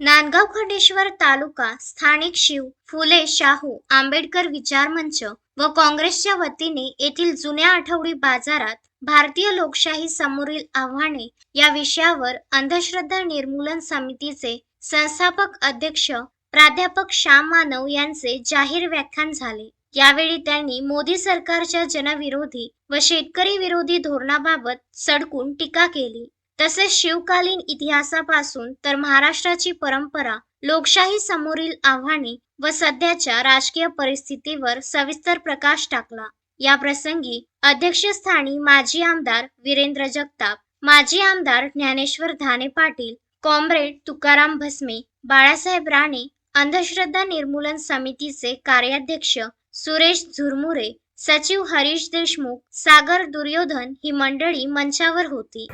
नांदगाव खंडेश्वर तालुका स्थानिक शिव फुले शाहू आंबेडकर विचार मंच व काँग्रेसच्या वतीने येथील जुन्या आठवडी बाजारात भारतीय लोकशाही समोरील आव्हाने या विषयावर अंधश्रद्धा निर्मूलन समितीचे संस्थापक अध्यक्ष प्राध्यापक श्याम मानव यांचे जाहीर व्याख्यान झाले. यावेळी त्यांनी मोदी सरकारच्या जनविरोधी व शेतकरी विरोधी धोरणाबाबत सडकून टीका केली. तसेच शिवकालीन इतिहासापासून तर महाराष्ट्राची परंपरा लोकशाही समोरील आव्हाने व सध्याच्या राजकीय परिस्थितीवर सविस्तर प्रकाश टाकला. या प्रसंगी अध्यक्षस्थानी माजी आमदार वीरेंद्र जगताप माजी आमदार ज्ञानेश्वर धाने पाटील कॉम्रेड तुकाराम भस्मे बाळासाहेब राणे अंधश्रद्धा निर्मूलन समितीचे कार्याध्यक्ष सुरेश झुरमुरे सचिव हरीश देशमुख सागर दुर्योधन ही मंडळी मंचावर होती.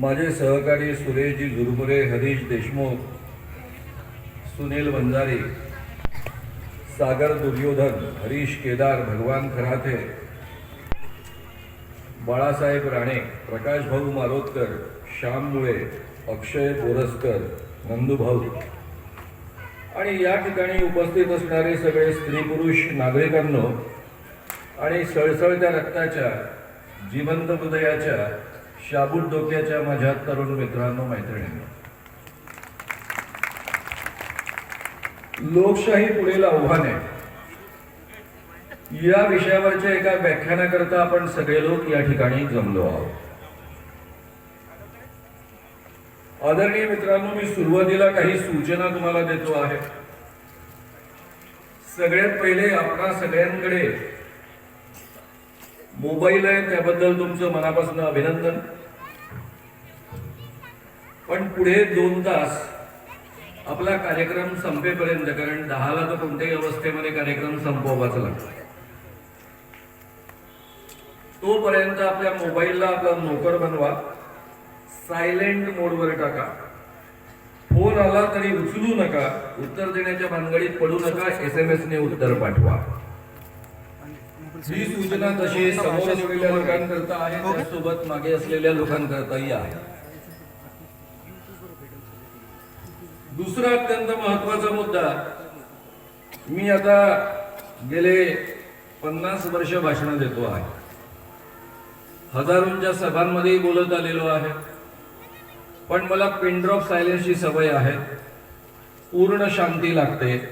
माझे सहकारी सुरेशजी झुरमुरे हरीश देशमुख सुनील वंजारी सागर दुर्योधन हरीश केदार भगवान खराते बाळासाहेब राणे प्रकाश भाऊ मारोतकर श्याम मुळे अक्षय बोरसकर नंदूभाऊ आणि या ठिकाणी उपस्थित असणारे सगळे स्त्री पुरुष नागरिकांनो आणि सळसळत्या रक्ताच्या जिवंत हृदयाच्या शाबूत डोक्याच्या माझ्या तरुण मित्रांनो मैत्रिणींनो. लोकशाही पुढील आव्हाने. या विषयावरच्या एका व्याख्यानाकरता आपण सगळे लोक या ठिकाणी जमलो आहोत. आदरणीय मित्रांनो मी सुरुवातीला काही सूचना तुम्हाला देतो आहे. सगळ्यात पहिले आपणा सगळ्यांकडे मोबाईल आहे त्याबद्दल तुमचं मनापासून अभिनंदन. पण पुढे दोन तास आपला कार्यक्रम संपेपर्यंत कारण दहाला तर कोणत्याही अवस्थेमध्ये कार्यक्रम संपवावाच लागतो. तोपर्यंत आपल्या मोबाईलला आपला नोकर बनवा सायलेंट मोडवर टाका. फोन आला तरी उचलू नका उत्तर देण्याच्या भानगडीत पडू नका एस एम एस ने उत्तर पाठवा. ही सूचना तशी समोर असलेल्या लोकांकरता आहे त्यासोबत मागे असलेल्या लोकांकरताही आहे. दुसरा अत्यंत महत्त्वाचा मुद्दा मी आता गेले पन्नास वर्ष भाषण देतो आहे. हजारोंच्या सभांमध्येही बोलत आलेलो आहे. पण मला पिन ड्रॉप सायलेन्सची सवय आहे. पूर्ण शांती लागते.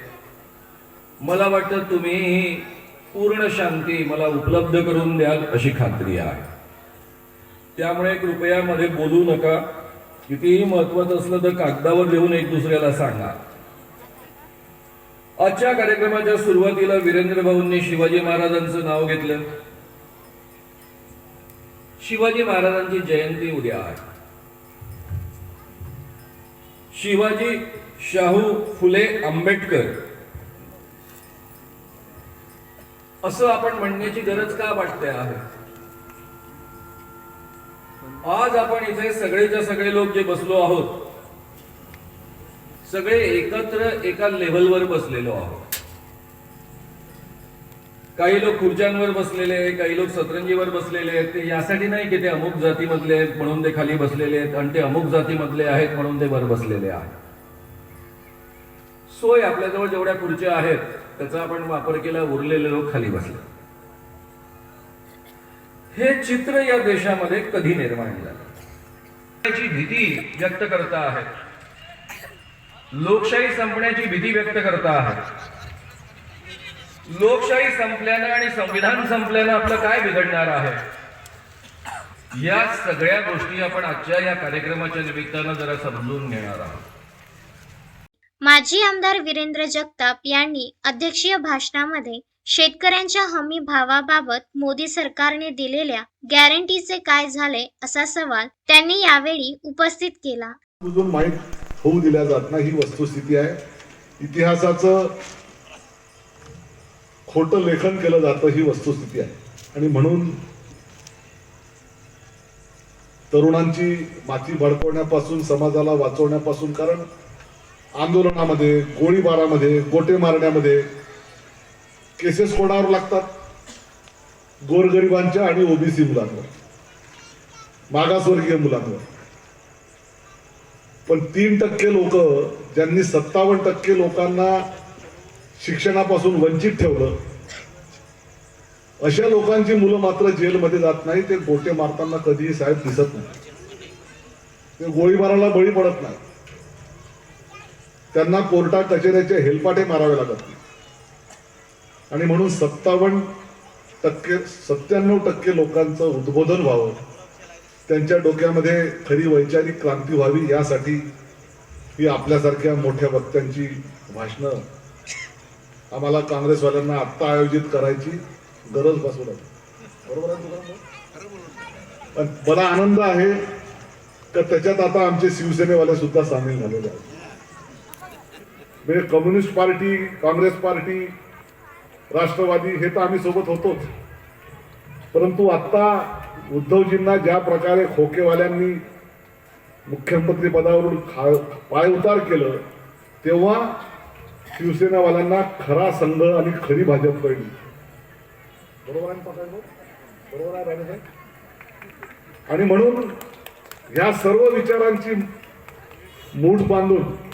मला वाटतं तुम्ही पूर्ण शांती मला उपलब्ध करून द्याल अशी खात्री आहे. त्यामुळे कृपया मध्ये बोलू नका. कितीही महत्वाचं असलं तर कागदावर लिहून एक दुसऱ्याला सांगा. आजच्या कार्यक्रमाच्या सुरुवातीला वीरेंद्र भाऊंनी शिवाजी महाराजांचं नाव घेतलं. शिवाजी महाराजांची जयंती उद्या आहे. शिवाजी शाहू फुले आंबेडकर असं आपण म्हणण्याची गरज का वाटते आहे? आज आपण इथे सगळेच्या सगळे लोक जे बसलो आहोत सगळे एकत्र एका लेव्हलवर बसलेलो आहोत. काही लोक खुर्च्यांवर बसलेले आहेत काही लोक सतरंजीवर बसलेले आहेत ते यासाठी नाही की ते अमुक जातीमधले आहेत म्हणून ते खाली बसलेले आहेत आणि ते अमुक जातीमधले आहेत म्हणून ते वर बसलेले आहेत. सोय आपल्याजवळ जेवढ्या खुर्च्या आहेत त्याचा आपण वापर केला उरलेले लोक खाली बसले. हे चित्र या देशामध्ये कधी निर्माण झालं? त्याची भीती व्यक्त करता आहेत लोकशाही संपण्याची भीती व्यक्त करता आहेत लोकशाही संपल्यानं आणि संविधान संपल्यानं आपलं काय बिघडणार आहे? या सगळ्या गोष्टी आपण आजच्या या कार्यक्रमाच्या निमित्तानं जरा समजून घेणार आहोत. माजी आमदार वीरेंद्र जगताप यांनी अध्यक्षीय भाषणामध्ये शेतकऱ्यांच्या हमी भावाबाबत मोदी सरकारने दिलेल्या गॅरंटीचे काय झाले असा सवाल त्यांनी यावेळी उपस्थित केला. माहीत होऊ दिल्या जात नाही ही वस्तुस्थिती आहे. इतिहासाचं खोटं लेखन केलं जातं ही वस्तुस्थिती आहे. आणि म्हणून तरुणांची माती भडकवण्यापासून समाजाला वाचवण्यापासून कारण आंदोलनामध्ये गोळीबारामध्ये गोटे मारण्यामध्ये केसेस कोणावर लागतात? गोरगरिबांच्या आणि ओबीसी मुलांवर. मागासवर्गीय मुलांवर. पण तीन टक्के लोक ज्यांनी सत्तावन्न टक्के लोकांना शिक्षणापासून वंचित ठेवलं अशा लोकांची मुलं मात्र जेलमध्ये जात नाही ते गोटे मारताना कधीही साहेब दिसत नाही ते गोळीबाराला बळी पडत नाही त्यांना कोर्टात कचेऱ्याचे हेलपाटे मारावे लागत आणि म्हणून सत्तावन्न टक्के सत्त्याण्णव टक्के लोकांचं उद्बोधन व्हावं. त्यांच्या डोक्यामध्ये खरी वैचारिक क्रांती व्हावी यासाठी ही आपल्यासारख्या मोठ्या वक्त्यांची भाषणं आम्हाला काँग्रेसवाल्यांना आत्ता आयोजित करायची गरज बसू लागली बरोबर आहे तुला पण मला आनंद आहे का त्याच्यात आता आमचे शिवसेनेवाले सुद्धा सामील झालेले आहेत. म्हणजे communist party Congress party Rashtrawadi हे तर आम्ही सोबत होतोच. परंतु आत्ता उद्धवजींना ज्या प्रकारे खोकेवाल्यांनी मुख्यमंत्री पदावरून खा पाय उतार केलं तेव्हा शिवसेनावाल्यांना खरा संघ आणि खरी भाजप कळली. बरोबर आहे बरोबर आहे राणेसाहेब? आणि म्हणून ह्या सर्व विचारांची मूठ बांधून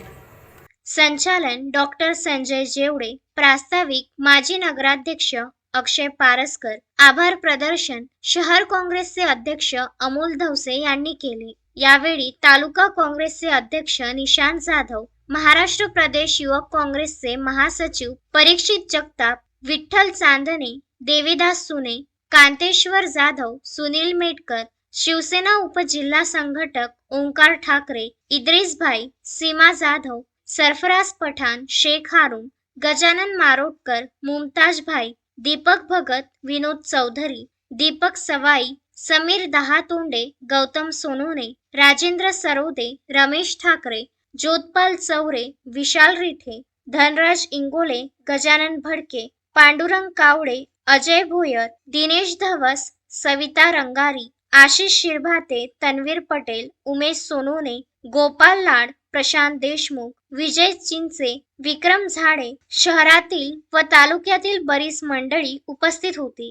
संचालन डॉक्टर संजय जेवडे प्रास्ताविक माजी नगराध्यक्ष अक्षय पारसकर आभार प्रदर्शन शहर काँग्रेसचे अध्यक्ष अमोल धवसे यांनी केले. यावेळी तालुका काँग्रेसचे अध्यक्ष निशांत जाधव महाराष्ट्र प्रदेश युवक काँग्रेसचे महासचिव परीक्षित जगताप विठ्ठल चांदणे देवीदास सुने कांतेश्वर जाधव सुनील मेटकर शिवसेना उपजिल्हा संघटक ओंकार ठाकरे इद्रिस भाई सीमा जाधव सरफराज पठाण शेख हारून गजानन मारोटकर मुमताज भाई दीपक भगत विनोद चौधरी दीपक सवाई समीर दहातोंडे गौतम सोनोने राजेंद्र सरोदे रमेश ठाकरे ज्योतपाल चौरे विशाल रिठे धनराज इंगोले गजानन भडके पांडुरंग कावडे अजय भोयर दिनेश धवस सविता रंगारी आशिष शिरभाते तन्वीर पटेल उमेश सोनोने गोपाल लाड प्रशांत देशमुख विजय चिंचे विक्रम झाडे शहरातील व तालुक्यातील बरीच मंडळी उपस्थित होती.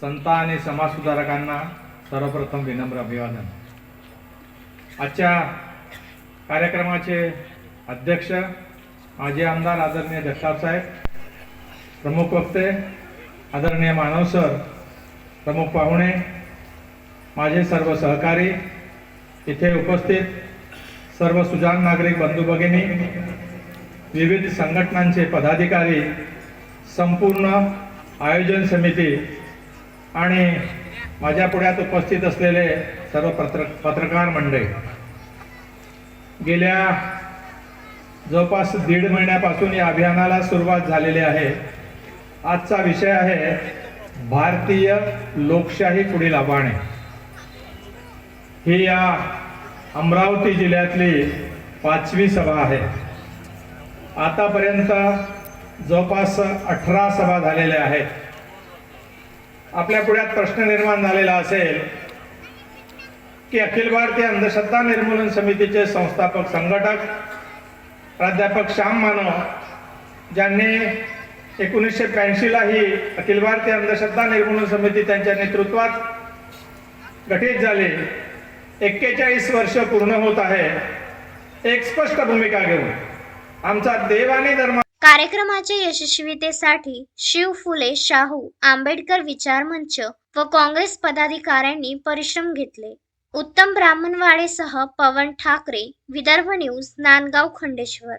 संत आणि समाजसुधारकांना सर्वप्रथम विनम्र अभिवादन. आजच्या कार्यक्रमाचे अध्यक्ष माजी आमदार आदरणीय जगताप साहेब प्रमुख वक्ते आदरणीय मानव सर प्रमुख पाहुणे माझे सर्व सहकारी इथे उपस्थित सर्व सुजान नागरिक बंधू भगिनी विविध संघटनांचे पदाधिकारी संपूर्ण आयोजन समिती आणि माझ्या पुढ्यात उपस्थित असलेले सर्व पत्र पत्रकार मंडळी. गेल्या जवळपास दीड महिन्यापासून या अभियानाला सुरुवात झालेली आहे. आजचा विषय आहे भारतीय लोकशाही पुढील आव्हाने. ही या अमरावती जिल्ह्यातली पाचवी सभा आहे. आतापर्यंत जवळपास अठरा सभा झालेल्या आहेत. आपल्या पुढ्यात प्रश्न निर्माण झालेला असेल की अखिल भारतीय अंधश्रद्धा निर्मूलन समितीचे संस्थापक संघटक प्राध्यापक श्याम मानव ज्यांनी एकोणीसशे ब्याऐंशीला ही अखिल भारतीय अंधश्रद्धा निर्मूलन समिती त्यांच्या नेतृत्वात गठीत झाली एक्केचाळीस वर्ष पूर्ण होत आहे. एक स्पष्ट भूमिका घेऊन आमचा देव आणि धर्म कार्यक्रमाच्या यशस्वीतेसाठी शिव फुले शाहू आंबेडकर विचार मंच व काँग्रेस पदाधिकाऱ्यांनी परिश्रम घेतले. उत्तम ब्राह्मणवाडेसह पवन ठाकरे विदर्भ न्यूज नांदगाव खंडेश्वर.